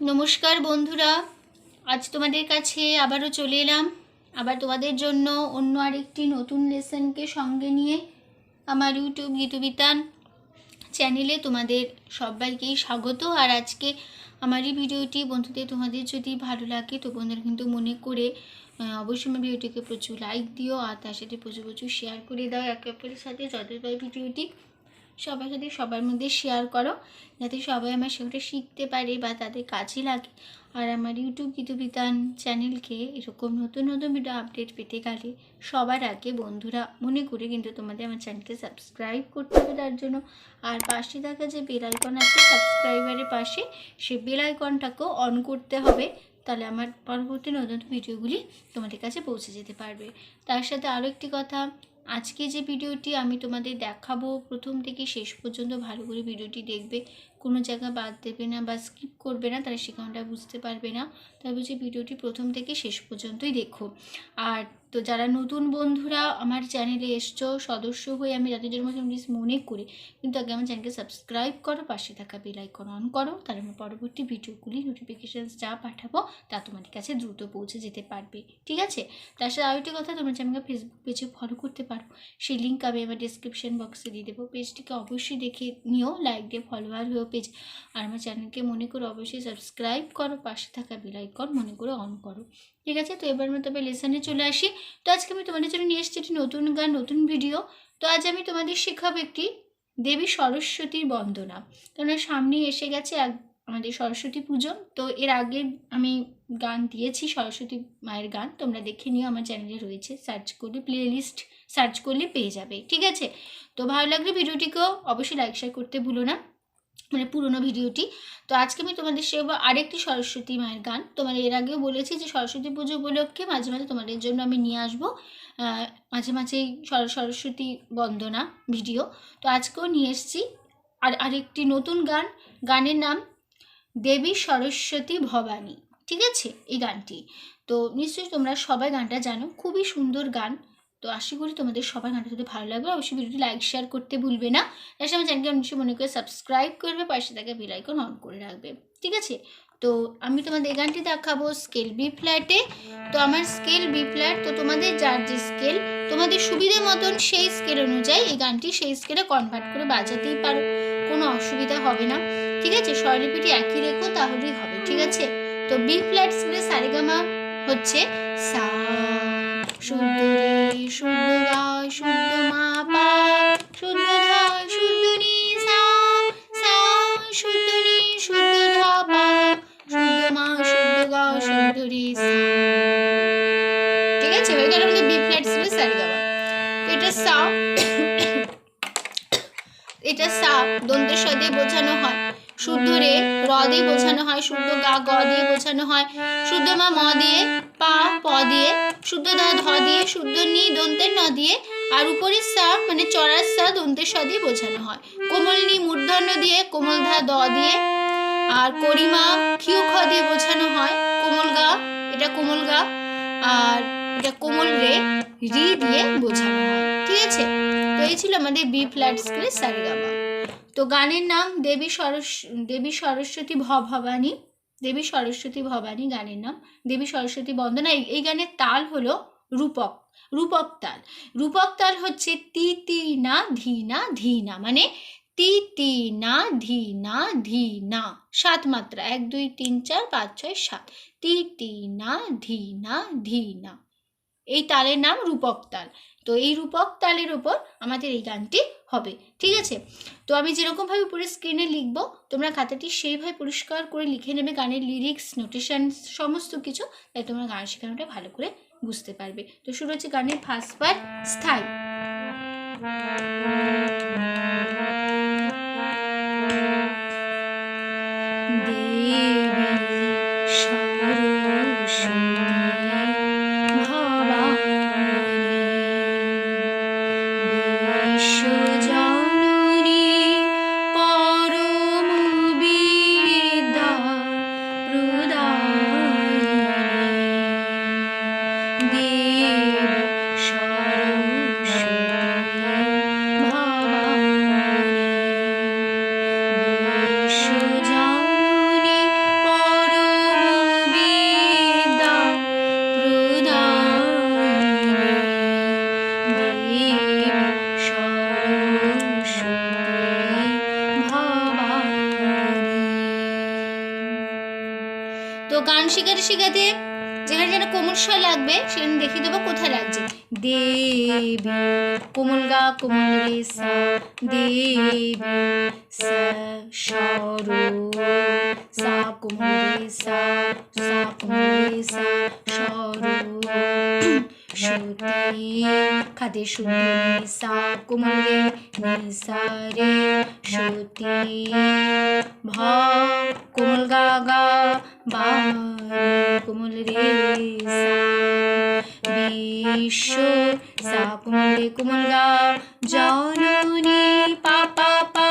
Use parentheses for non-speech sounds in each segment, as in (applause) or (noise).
নমস্কার বন্ধুরা। আজ তোমাদের কাছে আবারও চলে এলাম। আবার তোমাদের জন্য অন্য আরেকটি নতুন লেসনকে সঙ্গে নিয়ে আমার ইউটিউব গীতবিতান চ্যানেলে তোমাদের সবাইকেই স্বাগত। আর আজকে আমার এই ভিডিওটি বন্ধুদের তোমাদের যদি ভালো লাগে, তো বন্ধুরা কিন্তু মনে করে অবশ্যই আমার ভিডিওটিকে প্রচুর লাইক দিও, আর তার সাথে প্রচুর প্রচুর শেয়ার করে দাও। একে অপরের সাথে যাতে তাই ভিডিওটি সবার সাথে সবার মধ্যে শেয়ার করো, যাতে সবাই আমার সেটা শিখতে পারে বা তাদের কাজে লাগে। আর আমার ইউটিউব গীতবিতান চ্যানেলকে এরকম নতুন নতুন ভিডিও আপডেট পেতে গেলে সবার আগে বন্ধুরা মনে করে কিন্তু তোমাদের আমার চ্যানেলকে সাবস্ক্রাইব করতে হবে। তার জন্য আর পাশে থাকা যে বেল আইকন আছে সাবস্ক্রাইবারের পাশে সেই বেল আইকনটাকেও অন করতে হবে। তাহলে আমার পরবর্তী নতুন ভিডিওগুলি তোমাদের কাছে পৌঁছে যেতে পারবে। তার সাথে আরও একটি কথা আজকে যে ভিডিওটি আমি তোমাদের দেখাবো প্রথম থেকে শেষ পর্যন্ত ভালো করে ভিডিওটি দেখবে কোনো জায়গা বাদ দেবে না বা স্কিপ করবে না তারা সেখানটা বুঝতে পারবে না। তাই বলছি ভিডিওটি প্রথম থেকে শেষ পর্যন্তই দেখো। আর তো যারা নতুন বন্ধুরা আমার চ্যানেলে এসছো, সদস্য হয়ে আমি যাদের জন্য প্লিজ মনে করি, কিন্তু আগে আমার চ্যানেলকে সাবস্ক্রাইব করো, পাশে থাকা বেল আইকন অন করো, তাহলে আমার পরবর্তী ভিডিওগুলি নোটিফিকেশানস যা পাঠাবো, তা তোমাদের কাছে দ্রুত পৌঁছে যেতে পারবে। ঠিক আছে? তার সাথে আরেকটি কথা, তোমরা যে আমাকে ফেসবুক পেজে ফলো করতে পারো, সেই লিঙ্ক আমি আমার ডিসক্রিপশন বক্সে দিয়ে দেবো। পেজটিকে অবশ্যই দেখে নিও লাইক দিয়ে ফলোয়ার হয়েও পেজ আর আমার চ্যানেলকে মনে করে অবশ্যই সাবস্ক্রাইব করো, পাশে থাকা বেল আইকন মনে করে অন করো। ঠিক আছে? তো এবার আমি তবে লেসনে চলে আসি। তো আজকে আমি তোমাদের জন্য নিয়ে এসেছি একটি নতুন গান, নতুন ভিডিও তো আজ আমি তোমাদের শেখাবো একটি দেবী সরস্বতীর বন্দনা। কেননা সামনে এসে গেছে এক আমাদের সরস্বতী পুজো। তো এর আগে আমি গান দিয়েছি, সরস্বতী মায়ের গান। তোমরা দেখে নিও, আমার চ্যানেলে রয়েছে। সার্চ করলে প্লে লিস্ট সার্চ করলে পেয়ে যাবে। ঠিক আছে? তো ভালো লাগলে ভিডিওটিকেও অবশ্যই লাইক শেয়ার করতে ভুলো না। মানে পুরোনো ভিডিওটি। তো আজকে আমি তোমাদের সেবা আরেকটি সরস্বতী মায়ের গান। তোমাদের এর আগেও বলেছি যে সরস্বতী পুজো উপলক্ষে মাঝে মাঝে তোমাদের জন্য আমি নিয়ে আসব মাঝে মাঝেই সর- সরস্বতী বন্দনা ভিডিও। তো আজকেও নিয়ে এসেছি আর আরেকটি নতুন গান। গানের নাম দেবী সরস্বতী ভবানী। ঠিক আছে? এই গানটি। তো নিশ্চয়ই তোমরা সবাই গানটা জানো। খুবই সুন্দর গান। তো আশা করি তোমাদের সবার গানটা যদি ভালো লাগবে অবশ্যই ভিডিওটি লাইক শেয়ার করতে ভুলবে না। তার আমার চ্যানেলকে অবশ্যই মনে করে সাবস্ক্রাইব করবে, পাশে থাকা বেল আইকন অন করে রাখবে। ঠিক আছে? তো আমি তোমাদের এই গানটি দেখাবো স্কেল বি ফ্ল্যাটে তো আমার স্কেল বি ফ্ল্যাট তো তোমাদের যার যে স্কেল তোমাদের সুবিধা মতন সেই স্কেল অনুযায়ী এই গানটি সেই স্কেলে কনভার্ট করে বাজাতেই পারো। কোনো অসুবিধা হবে না। ঠিক আছে? স্বরলিপিটি একই রেখো, তাহলেই হবে। ঠিক আছে? তো বি ফ্ল্যাট স্কেলে সারেগামা হচ্ছে সা শুদ্ধ সুন্দর শুদ্ধ মা রে দিয়ে বোঝানো হয়, শুদ্ধ গা, গ দিয়ে বোঝানো হয়, শুদ্ধ মা, ম দিয়ে, পা, প দিয়ে, শুদ্ধ ধ ধ দিয়ে, শুদ্ধ নি দন্তের ন দিয়ে, আর উপরের সা মানে চড়ার সা দন্তের স দিয়ে বোঝানো হয়। কোমল নি, মূর্ধন্য দিয়ে, কোমল ধা, দ দিয়ে, আর করিমা কিউ খ দিয়ে বোঝানো হয়, কোমল গা, এটা কোমল গা, আর এটা কোমল রে, রি দিয়ে বোঝানো হয়। ঠিক আছে? তো এই ছিল আমাদের বি ফ্ল্যাট স্কেলের সারেগামা। তো গানের নাম দেবী সরস, দেবী সরস্বতী ভবানী, দেবী সরস্বতী ভবানী গানের নাম, দেবী সরস্বতী বন্দনা, এই গানের তাল হলো রূপক রূপক তাল। রূপক তাল হচ্ছে তি তি, না, ধি না ধি, না মানে তি তি, না, ধি না ধি, না, সাত মাত্রা, এক, দুই, তিন, চার, পাঁচ, ছয়, সাত। তি তি, না, ধি না ধি, না, এই তালের নাম রূপক তাল। তো এই রূপক তালের ওপর আমাদের এই গানটি হবে, ঠিক আছে? তো আমি যেরকমভাবে পুরো স্ক্রিনে লিখব, তোমরা খাতাটি সেইভাবে পরিষ্কার করে লিখে নেবে, গানের লিরিক্স নোটেশন সমস্ত কিছু, তাই তোমরা গান শেখানোটা ভালো করে বুঝতে পারবে। তো শুরু হচ্ছে গানের ফার্স্ট পার্ট স্থায়ী। গান শিখাতে শিখাতে যেখানে যেন কোমল স্বর লাগবে, সেখানে দেখিয়ে দেবো কোথায় লাগছে। দেবী, কোমল গা, কোমল রে সা দেবী, সা সরো সা, কোমল রে সা সা কোমল রে সা সরো শ্রুতি খাদে শুদ্ধ নিসা কোমল রে নিসা রে শ্রুতি ভ কোমল গা গা বা কোমল রে সা বিশ্ব সা কোমল রে গা, জননী পা পা পা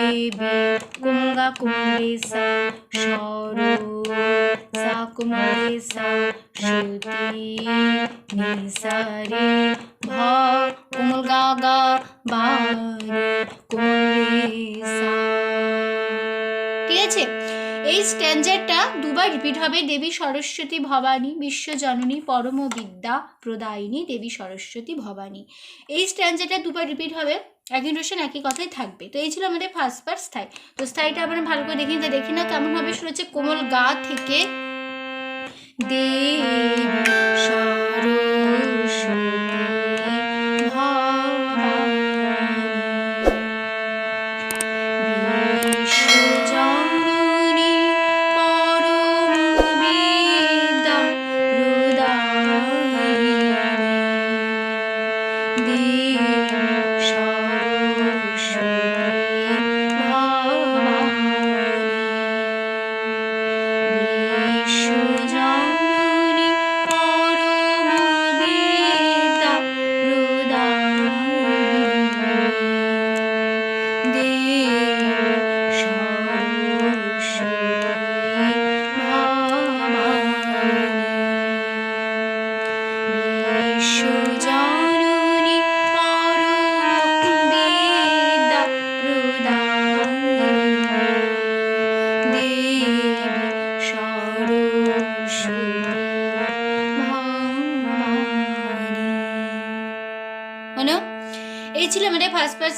দেবী কোমল গা কোমল রে সা সরো সা কোমল রে সা শ্রুতি নিসা রে ভ কোমল গা গা বা রে কোমল রে সা ঠিক আছে? এই স্ট্যান্ডারটা দুবার রিপিট হবে। দেবী সরস্বতী ভবানী, বিশ্বজননী পরম বিদ্যা প্রদায়িনী, দেবী সরস্বতী ভবানী। এই স্ট্যান্ডারটা দুবার রিপিট হবে। একই রোশন একই কথাই থাকবে। তো এই ছিল আমাদের ফার্স্ট পার্ট স্থায়ী। তো স্থায়ীটা আমরা ভালো করে দেখি দেখি না কেমন হবে শুরু হচ্ছে কোমল গা থেকে দেবী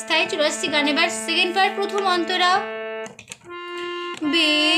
স্থায়ী চলে আসছি গানে বার সেকেন্ড পার্ট প্রথম অন্তরা। বেদ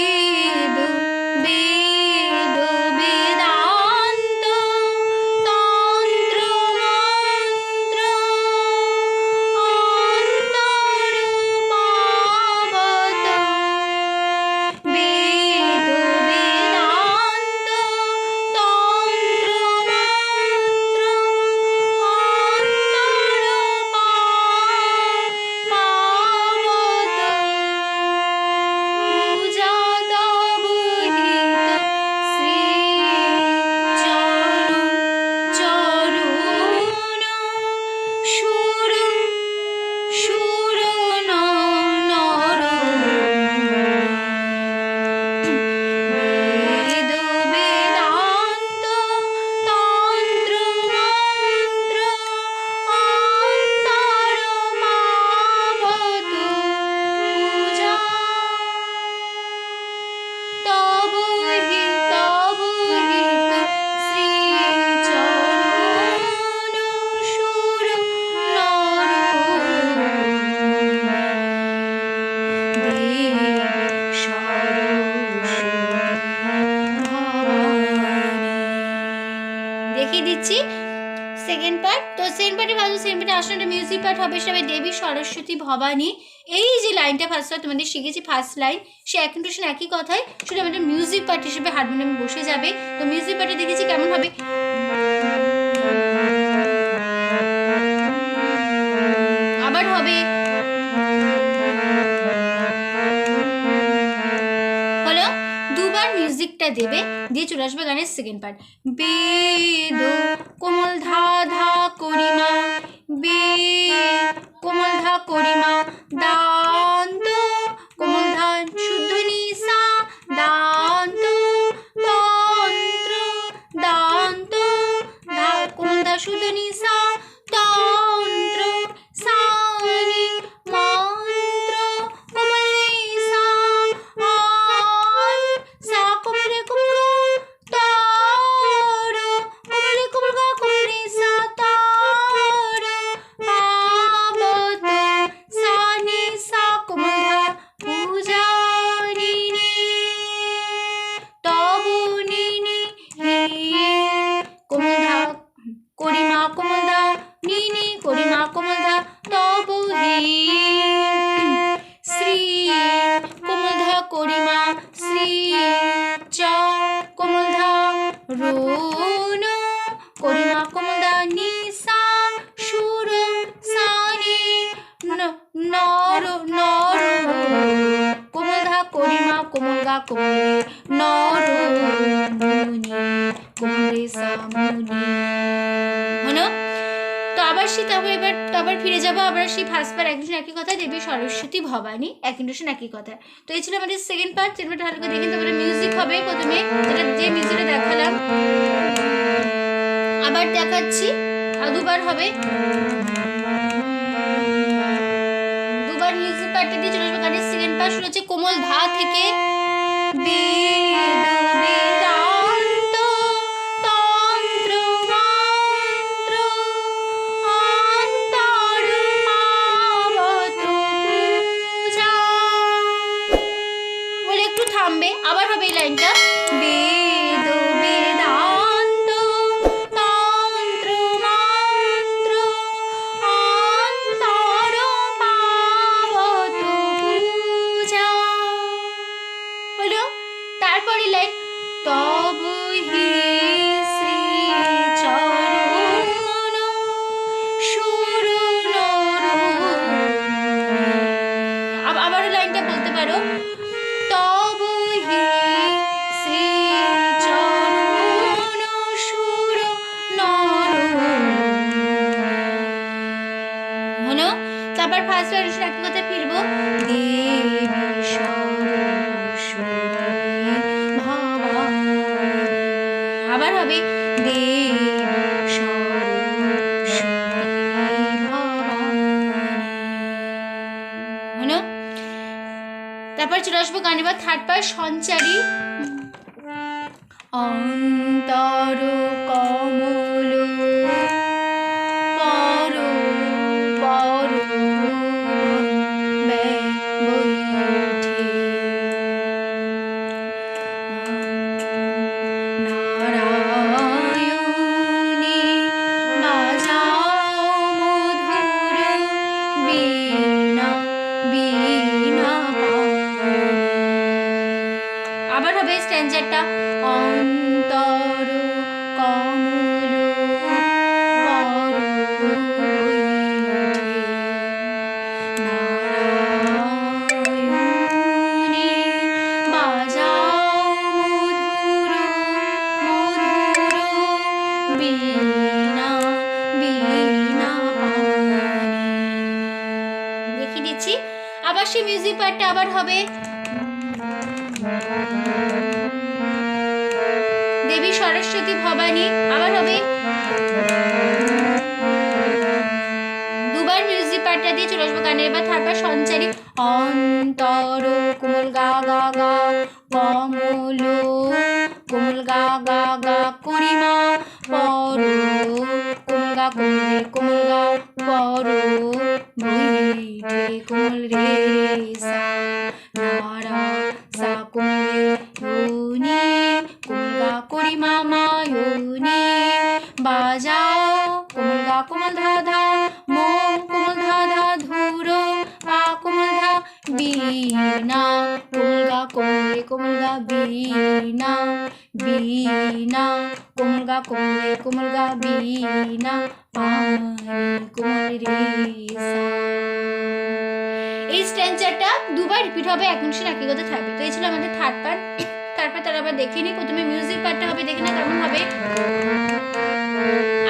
দেখিয়ে দিচ্ছি। সেকেন্ড পার্ট তো সেকেন্ড পার্টে ভালো সেকেন্ড পার্টে আসলে মিউজিক পার্ট হবে, সেটা দেবী সরস্বতী ভবানী। এই লাইনটা ফার্স্ট তোমাদের শিখেছি ফার্স্ট লাইন সে এক টোশন একই কথাই, শুধু আমাদের মিউজিক পার্ট হিসেবে হারমোনিয়াম বসে যাবে। তো মিউজিক পার্টে দেখেছি কেমন হবে? আবার হবে। দুবার মিউজিকটা দেবে, দিয়ে চলে আসবে গানের সেকেন্ড পার্ট বেদ কোমল ধা ধা করিমা বে কোমল ধা করিমা দান্ত তো আবার সে তবে এবার আবার ফিরে যাব, আবার সেই ফার্স্ট পার্ট একই কথা দেবী সরস্বতী ভবানী এক ইন্ডোশন একই কথা। তো এই ছিল আমাদের সেকেন্ড পার্ট তারপরে মিউজিক হবে প্রথমে, যেটা যে মিউজিকটা দেখালাম। আবার দেখাচ্ছি, আর দুবার হবে। দুবার মিউজিক পার্টটা দিয়ে চলে সেকেন্ড পার্ট হচ্ছে কোমল ধা থেকে। বেদ গান পায় সঞ্চারী দেখিয়ে দিচ্ছি। আবার সেই মিউজিক পার্টটা আবার হবে। দেবী সরস্বতী ভবানী, আবার হবে। দুবার মিউজিক দিয়ে অন্তর কোমল গা গা গা কোমল গা গা কোমল কোমল কোমল পর বৈঠে কোমল রে সা হবে এক মিনিট একই কথা থাকবে। তো এই ছিল আমাদের থার্ড পার্ট তারপর তারা আবার দেখে নিই প্রথমে মিউজিক পার্টটা হবে, দেখে না কেমন হবে।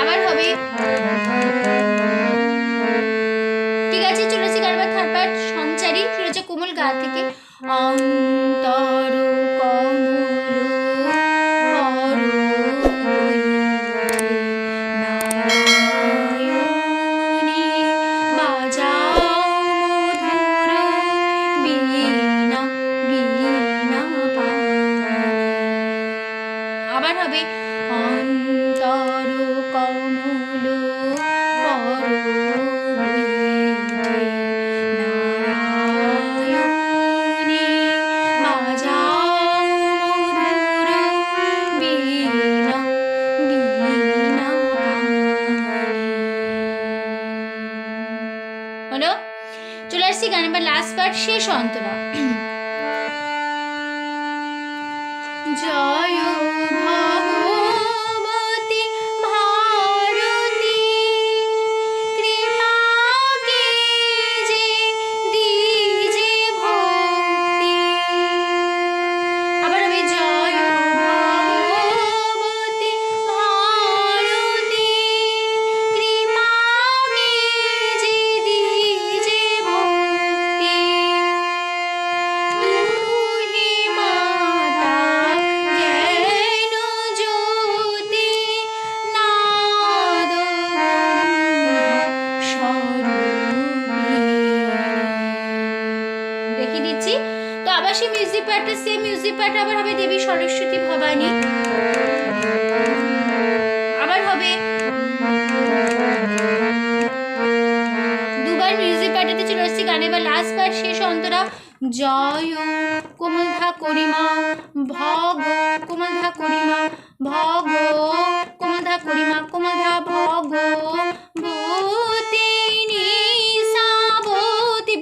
আবার হবে। ঠিক আছে, চলেছি কারবার থার্ড পার্ট সঞ্চারী হচ্ছে কোমল গা থেকে। শেষ অন্তরা।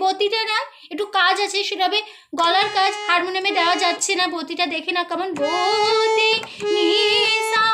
বতিটা না, একটু কাজ আছে সেভাবে গলার কাজ, হারমোনিয়ামে দেওয়া যাচ্ছে না, বতিটা দেখে না কেমন। বতি নিশা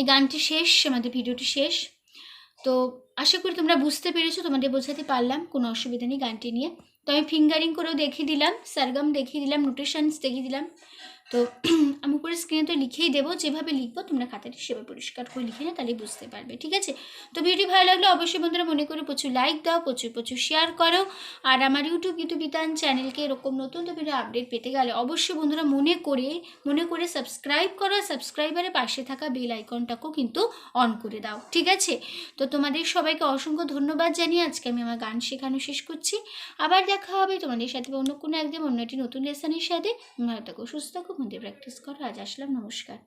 এই গানটি শেষ, আমাদের ভিডিওটি শেষ। তো আশা করি তোমরা বুঝতে পেরেছ, তোমাদের বোঝাতে পারলাম, কোনো অসুবিধা নেই গানটি নিয়ে। তো আমি ফিঙ্গারিং করেও দেখিয়ে দিলাম সারগাম দেখিয়ে দিলাম নোটেশনস দেখিয়ে দিলাম। তো (clears throat) আমি উপরে স্ক্রিনে তো লিখেই দেবো, যেভাবে লিখব তোমরা খাতাটি সেভাবে পরিষ্কার করে লিখে না তাহলে বুঝতে পারবে, ঠিক আছে? তো ভিডিও ভালো লাগলে অবশ্যই বন্ধুরা মনে করে প্রচুর লাইক দাও, প্রচুর প্রচুর শেয়ার করো, আর আমার ইউটিউব ইউটিউব বিতান চ্যানেলকে এরকম নতুন তো ভিডিও আপডেট পেতে গেলে অবশ্যই বন্ধুরা মনে করে মনে করে সাবস্ক্রাইব করো সাবস্ক্রাইবারের পাশে থাকা বেল আইকনটাকেও কিন্তু অন করে দাও, ঠিক আছে? তো তোমাদের সবাইকে অসংখ্য ধন্যবাদ জানিয়ে আজকে আমি আমার গান শেখানো শেষ করছি। আবার দেখা হবে তোমাদের সাথে অন্য কোনো একদম অন্য একটি নতুন লেসনের সাথে। ভালো থাকো, সুস্থ থাকো মধ্যে প্র্যাকটিস করো আজ আসলাম নমস্কার